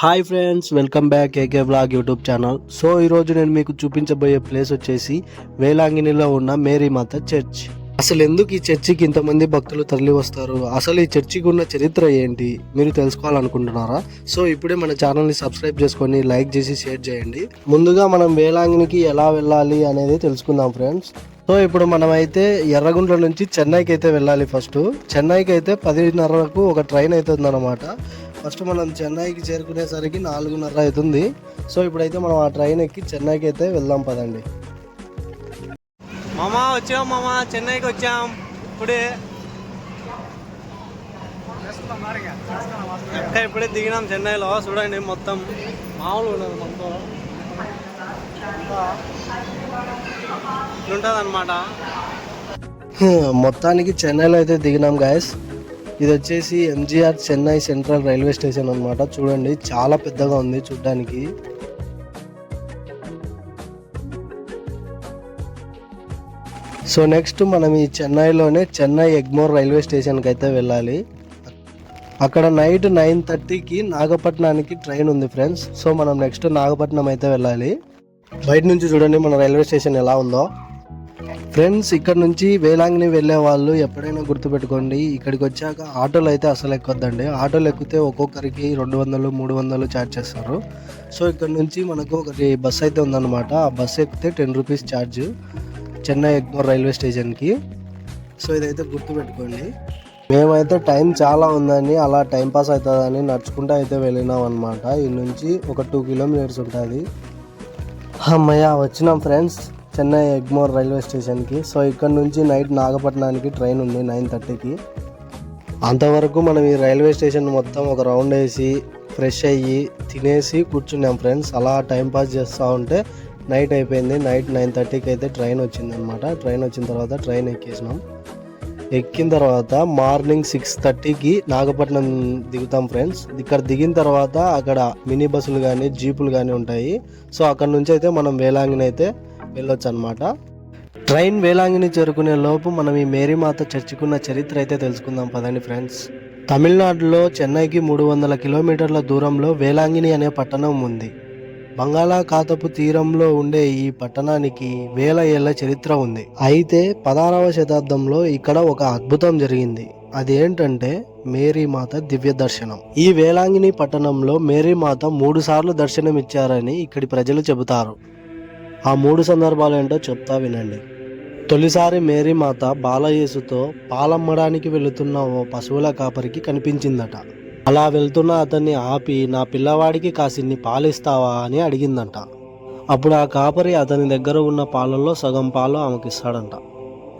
Hi friends welcome back AK blog YouTube channel so ఈరోజు నేను మీకు చూపించబోయే ప్లేస్ వచ్చేసి వేలాంగిణిలో ఉన్న మేరీమాత చర్చ్. అసలు ఎందుకు ఈ చర్చికి ఇంతమంది భక్తులు తరలి వస్తారు? అసలు ఈ చర్చికి ఉన్న చరిత్ర ఏంటి? మీరు తెలుసుకోవాలనుకుంటున్నారా? సో ఇప్పుడే మన ఛానల్ని సబ్స్క్రైబ్ చేసుకొని లైక్ చేసి షేర్ చేయండి. ముందుగా మనం వేలాంగిణికి ఎలా వెళ్ళాలి అనేది తెలుసుకుందాం ఫ్రెండ్స్ సో ఇప్పుడు మనమైతే అయితే ఎర్రగుంట్ల నుంచి చెన్నైకి అయితే వెళ్ళాలి ఫస్ట్ చెన్నైకి అయితే పదిన్నరకు ఒక ట్రైన్ అవుతుంది అనమాట ఫస్ట్ మనం చెన్నైకి చేరుకునేసరికి నాలుగున్నర అవుతుంది. సో ఇప్పుడైతే మనం ఆ ట్రైన్ ఎక్కి చెన్నైకి అయితే వెళ్దాం పదండి. మామా వచ్చాం మామా చెన్నైకి వచ్చాం. ఇప్పుడే. ఇప్పుడే దిగినాం చెన్నైలో. చూడండి మొత్తం. మామూలు ఉన్నది మొత్తం. ఇట్లుంటుంది అనమాట మొత్తానికి చెన్నైలో అయితే దిగినాం గాయస్ ఇది వచ్చేసి MGR Chennai central railway station అన్నమాట. చూడండి చాలా పెద్దగా ఉంది చూడ్డానికి. సో నెక్స్ట్ మనం ఈ చెన్నైలోనే చెన్నై ఎగ్మోర్ రైల్వే స్టేషన్కి అయితే వెళ్ళాలి. అక్కడ నైట్ నైన్ థర్టీకి నాగపట్నానికి ట్రైన్ ఉంది ఫ్రెండ్స్. సో మనం నెక్స్ట్ నాగపట్నం అయితే వెళ్ళాలి. బయట నుంచి చూడండి మన రైల్వే స్టేషన్ ఎలా ఉందో. ఫ్రెండ్స్ ఇక్కడ నుంచి వేలాంగిని వెళ్ళే వాళ్ళు ఎప్పుడైనా గుర్తుపెట్టుకోండి ఇక్కడికి వచ్చాక ఆటోలు అయితే అసలు ఎక్కొద్దండి. ఆటోలు ఎక్కితే ఒక్కొక్కరికి రెండు వందలు మూడు వందలు ఛార్జ్ చేస్తారు. సో ఇక్కడ నుంచి మనకు ఒకటి బస్ అయితే ఉందన్నమాట. ఆ బస్సు ఎక్కితే ten rupees charge Chennai Egmore railway స్టేషన్కి. సో ఇదైతే గుర్తుపెట్టుకోండి. మేమైతే టైం చాలా ఉందని అలా టైం పాస్ అవుతుందని నడుచుకుంటూ అయితే వెళ్ళినాం అనమాట ఈ నుంచి ఒక టూ కిలోమీటర్స్ ఉంటుంది. అమ్మయ్య వచ్చినాం ఫ్రెండ్స్ చెన్నై ఎగ్మోర్ రైల్వే స్టేషన్కి. సో ఇక్కడ నుంచి నైట్ నాగపట్నానికి ట్రైన్ ఉంది నైన్ థర్టీకి. అంతవరకు మనం ఈ రైల్వే స్టేషన్ మొత్తం ఒక రౌండ్ వేసి ఫ్రెష్ అయ్యి తినేసి కూర్చున్నాం ఫ్రెండ్స్. అలా టైం పాస్ చేస్తూ ఉంటే నైట్ అయిపోయింది. నైట్ నైన్ థర్టీకి అయితే ట్రైన్ వచ్చింది అనమాట ట్రైన్ వచ్చిన తర్వాత ట్రైన్ ఎక్కేసినాం. ఎక్కిన తర్వాత మార్నింగ్ సిక్స్ థర్టీకి నాగపట్నం దిగుతాం ఫ్రెండ్స్. ఇక్కడ దిగిన తర్వాత అక్కడ మినీ బస్సులు కానీ జీపులు కానీ ఉంటాయి. సో అక్కడ నుంచి అయితే మనం వేలాంగిని అయితే వెళ్ళొచ్చు అనమాట ట్రైన్ వేలాంగిని చేరుకునే లోపు మనం ఈ మేరీమాత చర్చికున్న చరిత్ర అయితే తెలుసుకుందాం పదండి ఫ్రెండ్స్. తమిళనాడులో చెన్నైకి మూడు వందల కిలోమీటర్ల దూరంలో వేలాంగిని అనే పట్టణం ఉంది. బంగాళాఖాతపు తీరంలో ఉండే ఈ పట్టణానికి వేల ఏళ్ళ చరిత్ర ఉంది. అయితే పదహారవ శతాబ్దంలో ఇక్కడ ఒక అద్భుతం జరిగింది. అదేంటంటే మేరీమాత దివ్య దర్శనం. ఈ వేలాంగిని పట్టణంలో మేరీమాత మూడు సార్లు దర్శనం ఇచ్చారని ఇక్కడి ప్రజలు చెబుతారు. ఆ మూడు సందర్భాలు ఏంటో చెప్తా వినండి. తొలిసారి మేరీ మాత బాలయేసుతో పాలమ్మడానికి వెళుతున్న ఓ పశువుల కాపరికి కనిపించిందట. అలా వెళ్తున్న అతన్ని ఆపి నా పిల్లవాడికి కాసిన్ని పాలిస్తావా? అని అడిగిందంట. అప్పుడు ఆ కాపరి అతని దగ్గర ఉన్న పాలల్లో సగం పాలు ఆమెకి ఇస్తాడంట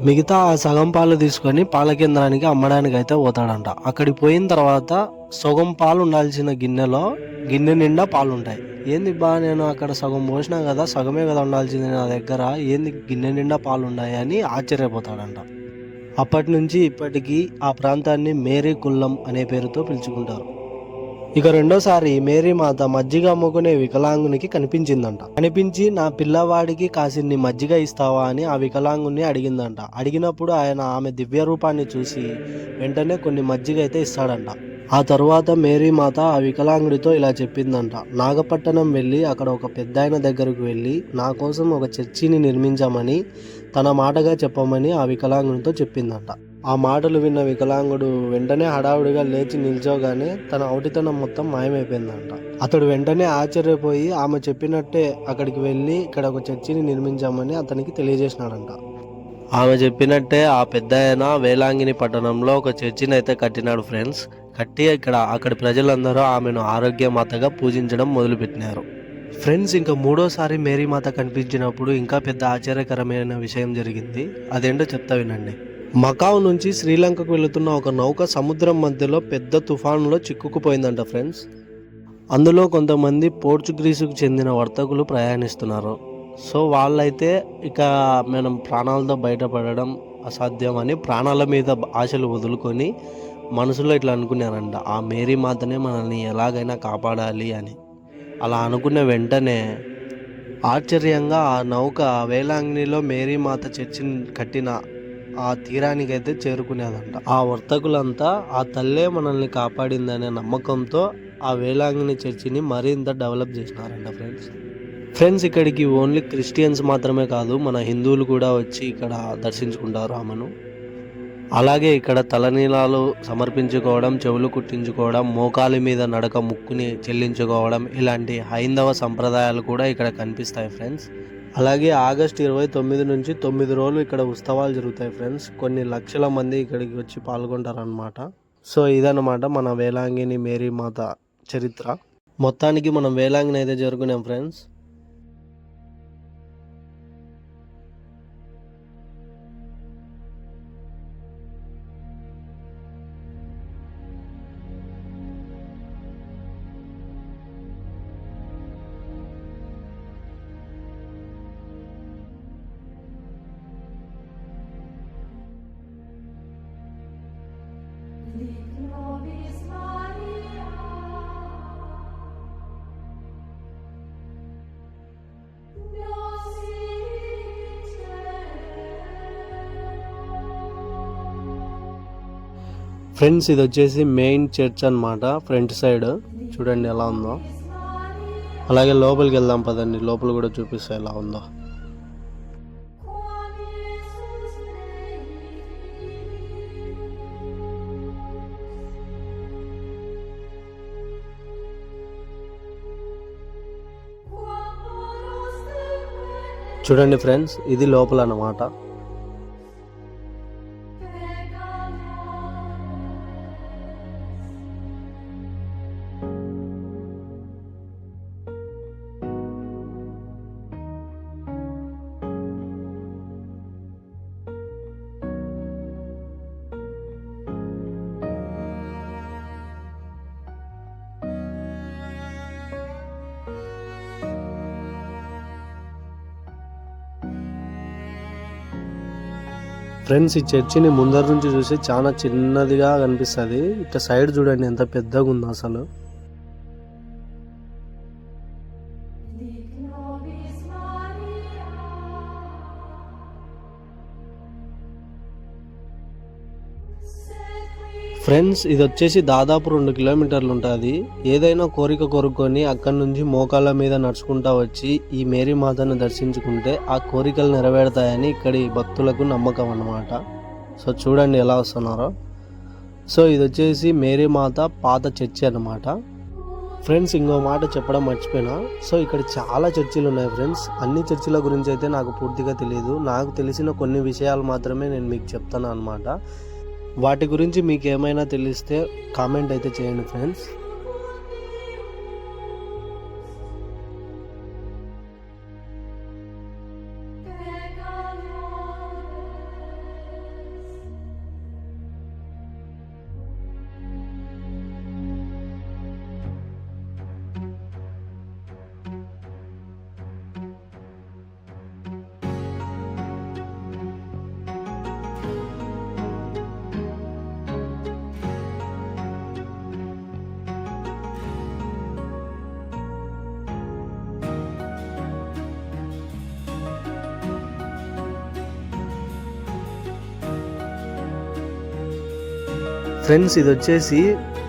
మిగతా ఆ సగం పాలు తీసుకొని పాల కేంద్రానికి అమ్మడానికి అయితే పోతాడంట. అక్కడికి పోయిన తర్వాత సగం పాలు ఉండాల్సిన గిన్నెలో గిన్నె నిండా పాలుంటాయి. ఏంది బా నేను అక్కడ సగం పోసినా కదా సగమే కదా ఉండాల్సింది నా దగ్గర. ఏంది గిన్నె నిండా పాలు ఉన్నాయి అని ఆశ్చర్యపోతాడంట. అప్పటి నుంచి ఇప్పటికీ ఆ ప్రాంతాన్ని మేరీ కుల్లం అనే పేరుతో పిలుచుకుంటారు. ఇక రెండోసారి మేరీ మాత మజ్జిగ అమ్ముకునే వికలాంగునికి కనిపించిందంట. కనిపించి నా పిల్లవాడికి కాసిన్ని మజ్జిగ ఇస్తావా? అని ఆ వికలాంగుని అడిగిందంట. అడిగినప్పుడు ఆయన ఆమె దివ్య రూపాన్ని చూసి వెంటనే కొన్ని మజ్జిగ అయితే ఇస్తాడంట. ఆ తర్వాత మేరీ మాత ఆ వికలాంగుడితో ఇలా చెప్పిందంట నాగపట్టణం వెళ్ళి అక్కడ ఒక పెద్దాయన దగ్గరకు వెళ్ళి నా కోసం ఒక చర్చిని నిర్మించమని తన మాటగా చెప్పమని ఆ వికలాంగుడితో చెప్పిందంట. ఆ మాటలు విన్న వికలాంగుడు వెంటనే హడావుడిగా లేచి నిల్చోగానే తన ఔటితనం మొత్తం మాయమైపోయిందంట. అతడు వెంటనే ఆశ్చర్యపోయి ఆమె చెప్పినట్టే అక్కడికి వెళ్ళి ఇక్కడ ఒక చర్చిని నిర్మించామని అతనికి తెలియజేసినాడంట. ఆమె చెప్పినట్టే ఆ పెద్ద వేలాంగిని పట్టణంలో ఒక చర్చిని అయితే కట్టినాడు ఫ్రెండ్స్. కట్టి ఇక్కడ అక్కడి ప్రజలందరూ ఆమెను ఆరోగ్యమాతగా పూజించడం మొదలుపెట్టినారు. ఫ్రెండ్స్ ఇంకా మూడోసారి మేరీమాత కనిపించినప్పుడు ఇంకా పెద్ద ఆశ్చర్యకరమైన విషయం జరిగింది. అదేంటో చెప్తా వినండి. మకావ్ నుంచి శ్రీలంకకు వెళుతున్న ఒక నౌక సముద్రం మధ్యలో పెద్ద తుఫానులో చిక్కుకుపోయిందంట ఫ్రెండ్స్. అందులో కొంతమంది పోర్చుగీసుకు చెందిన వర్తకులు ప్రయాణిస్తున్నారు. సో వాళ్ళైతే ఇక మనం ప్రాణాలతో బయటపడడం అసాధ్యం అని ప్రాణాల మీద ఆశలు వదులుకొని మనసులో ఇట్లా అనుకున్నారంట ఆ మేరీ మాతనే మనల్ని ఎలాగైనా కాపాడాలి అని. అలా అనుకున్న వెంటనే ఆశ్చర్యంగా ఆ నౌక వేలాంగిణిలో మేరీ మాత చర్చిని కట్టిన ఆ తీరానికి అయితే చేరుకునేదంట. ఆ వర్తకులంతా ఆ తల్లే మనల్ని కాపాడిందనే నమ్మకంతో ఆ వేలాంగిని చర్చిని మరింత డెవలప్ చేసినారంట ఫ్రెండ్స్. ఫ్రెండ్స్ ఇక్కడికి ఓన్లీ క్రిస్టియన్స్ మాత్రమే కాదు మన హిందువులు కూడా వచ్చి ఇక్కడ దర్శించుకుంటారు ఆమెను. అలాగే ఇక్కడ తలనీలాలు సమర్పించుకోవడం చెవులు కుట్టించుకోవడం మోకాలి మీద నడక ముక్కుని చెల్లించుకోవడం ఇలాంటి హైందవ సంప్రదాయాలు కూడా ఇక్కడ కనిపిస్తాయి ఫ్రెండ్స్ అలాగే ఆగస్ట్ ఇరవై తొమ్మిది నుంచి తొమ్మిది రోజులు ఇక్కడ ఉత్సవాలు జరుగుతాయి ఫ్రెండ్స్ కొన్ని లక్షల మంది ఇక్కడికి వచ్చి పాల్గొంటారనమాట సో ఇదన్నమాట మన వేలాంగిని మేరీ మాత చరిత్ర. మొత్తానికి మనం వేలాంగిని అయితే జరుగుకున్నాం ఫ్రెండ్స్ ఫ్రెండ్స్ ఇది వచ్చేసి మెయిన్ చర్చ్ అన్నమాట ఫ్రంట్ సైడ్. చూడండి ఎలా ఉందో. అలాగే లోపలికి వెళ్దాం పదండి లోపల కూడా చూపిస్తా ఎలా ఉందో. చూడండి ఫ్రెండ్స్ ఇది లోపల అన్నమాట. ఫ్రెండ్స్ ఈ చర్చిని ముందర నుంచి చూసి చాలా చిన్నదిగా కనిపిస్తుంది. ఇట్లా సైడ్ చూడండి ఎంత పెద్దగా ఉందో అసలు. ఫ్రెండ్స్ ఇది వచ్చేసి దాదాపు రెండు కిలోమీటర్లు ఉంటుంది. ఏదైనా కోరిక కోరుకొని అక్కడి నుంచి మోకాళ్ళ మీద నడుచుకుంటా వచ్చి ఈ మేరీమాతను దర్శించుకుంటే ఆ కోరికలు నెరవేరుతాయని ఇక్కడి భక్తులకు నమ్మకం అన్నమాట. సో చూడండి ఎలా వస్తున్నారో. సో ఇది వచ్చేసి మేరీ మాత పాత చర్చి అన్నమాట. ఫ్రెండ్స్ ఇంకో మాట చెప్పడం మర్చిపోయినా. సో ఇక్కడ చాలా చర్చిలు ఉన్నాయి ఫ్రెండ్స్. అన్ని చర్చిల గురించి అయితే నాకు పూర్తిగా తెలియదు నాకు తెలిసిన కొన్ని విషయాలు మాత్రమే నేను మీకు చెప్తాను అనమాట వాటి గురించి మీకు ఏమైనా తెలిస్తే కామెంట్ అయితే చేయండి ఫ్రెండ్స్. ఫ్రెండ్స్ ఇది వచ్చేసి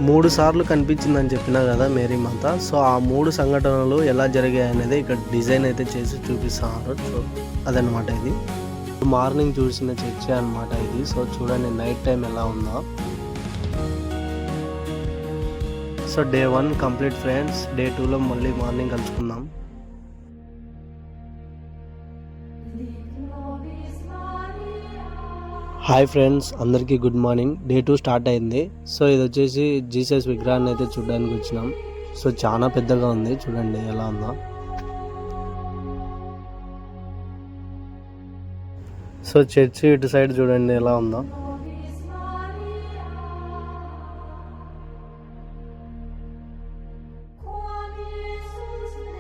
మూడు సార్లు కనిపించిందని చెప్పినా కదా మేరీ మాత. సో ఆ మూడు సంఘటనలు ఎలా జరిగాయి అనేది ఇక్కడ డిజైన్ అయితే చేసి చూపిస్తున్నారు. సో అదనమాట ఇది. మార్నింగ్ చూసిన చర్చే అనమాట ఇది. సో చూడండి నైట్ టైం ఎలా ఉందో. So day one complete friends. Day టూలో మళ్ళీ మార్నింగ్ కలుసుకుందాం. హాయ్ ఫ్రెండ్స్ అందరికీ good morning day two start అయింది. సో ఇది వచ్చేసి జీసస్ విగ్రహాన్ని అయితే చూడడానికి వచ్చినాం. సో చాలా పెద్దగా ఉంది. చూడండి ఎలా ఉందో. సో చర్చి ఇటు సైడ్ చూడండి ఎలా ఉందో.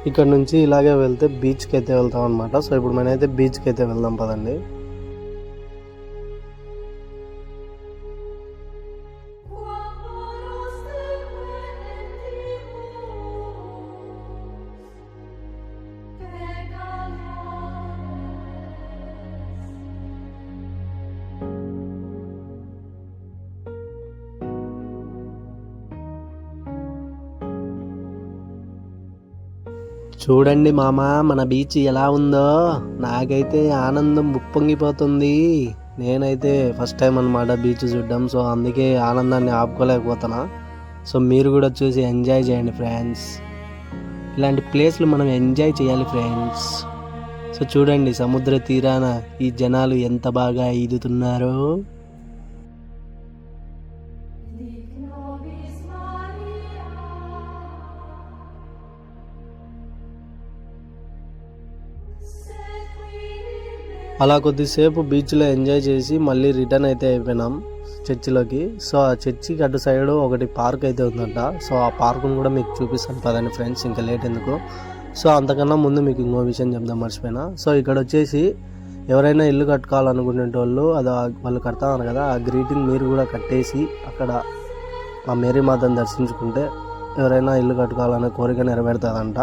ఇక్కడ నుంచి ఇలాగే వెళ్తే బీచ్కి అయితే వెళ్తాం అనమాట సో ఇప్పుడు మనమైతే బీచ్కి అయితే వెళ్దాం పదండి. చూడండి మామా మన బీచ్ ఎలా ఉందో. నాకైతే ఆనందం ఉప్పొంగిపోతుంది. నేనైతే ఫస్ట్ టైం అనమాట బీచ్ చూడడం సో అందుకే ఆనందాన్ని ఆపుకోలేకపోతున్నా. సో మీరు కూడా చూసి ఎంజాయ్ చేయండి ఫ్రెండ్స్. ఇలాంటి ప్లేస్లు మనం ఎంజాయ్ చేయాలి ఫ్రెండ్స్. సో చూడండి సముద్ర తీరాన ఈ జనాలు ఎంత బాగా ఈదుతున్నారో. అలా కొద్దిసేపు బీచ్లో ఎంజాయ్ చేసి మళ్ళీ రిటర్న్ అయితే అయిపోయినాం చర్చిలోకి. సో ఆ చర్చికి అటు సైడ్ ఒకటి పార్క్ అయితే ఉందంట. సో ఆ పార్కును కూడా మీకు చూపిస్తాను పదండి ఫ్రెండ్స్ ఇంకా లేట్ ఎందుకు? సో అంతకన్నా ముందు మీకు ఇంకో విషయం చెప్దాం మర్చిపోయినా. సో ఇక్కడ వచ్చేసి ఎవరైనా ఇల్లు కట్టుకోవాలనుకునే వాళ్ళు అది వాళ్ళు కడతామన్నారు కదా ఆ గ్రీటింగ్ మీరు కూడా కట్టేసి అక్కడ ఆ మేరీ మాతను దర్శించుకుంటే ఎవరైనా ఇల్లు కట్టుకోవాలనే కోరిక నెరవేరుతుందంట.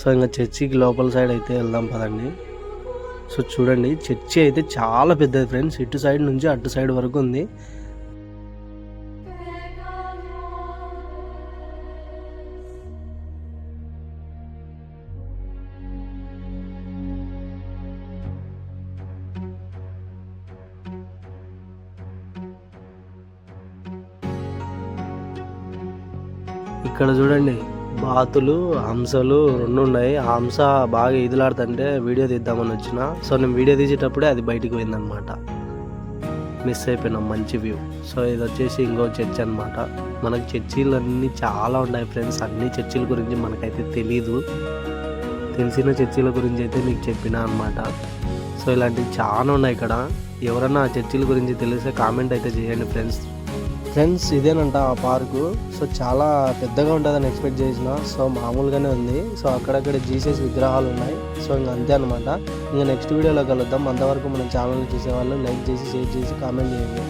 సో ఇంకా చర్చికి లోపల సైడ్ అయితే వెళ్దాం పదండి. సో చూడండి చర్చి అయితే చాలా పెద్దది ఫ్రెండ్స్ ఇటు సైడ్ నుంచి అటు సైడ్ వరకు ఉంది. ఇక్కడ చూడండి బాతులు హంసలు రెండు ఉన్నాయి. ఆ హంస బాగా ఈదులాడుతుంటే వీడియో తీద్దామని వచ్చిన. సో నేను వీడియో తీసేటప్పుడే అది బయటికి పోయిందనమాట మిస్ అయిపోయినాం మంచి వ్యూ సో ఇది వచ్చేసి ఇంకో చర్చ్ అనమాట మనకి చర్చీలు అన్నీ చాలా ఉన్నాయి ఫ్రెండ్స్ అన్ని చర్చిల గురించి మనకైతే తెలీదు. తెలిసిన చర్చిల గురించి అయితే మీకు చెప్పిన అనమాట సో ఇలాంటివి చాలా ఉన్నాయి ఇక్కడ. ఎవరన్నా ఆ చర్చిల గురించి తెలిస్తే కామెంట్ అయితే చేయండి ఫ్రెండ్స్ ఫ్రెండ్స్ ఇదేనంట ఆ పార్కు సో చాలా పెద్దగా ఉంటుందని ఎక్స్పెక్ట్ చేసిన. సో మామూలుగానే ఉంది. సో అక్కడక్కడ జీసస్ విగ్రహాలు ఉన్నాయి. సో ఇంకా అంతే అనమాట ఇంకా నెక్స్ట్ వీడియోలో కలుద్దాం. అంతవరకు మన ఛానల్ చూసేవాళ్ళు లైక్ చేసి షేర్ చేసి కామెంట్ చేయండి.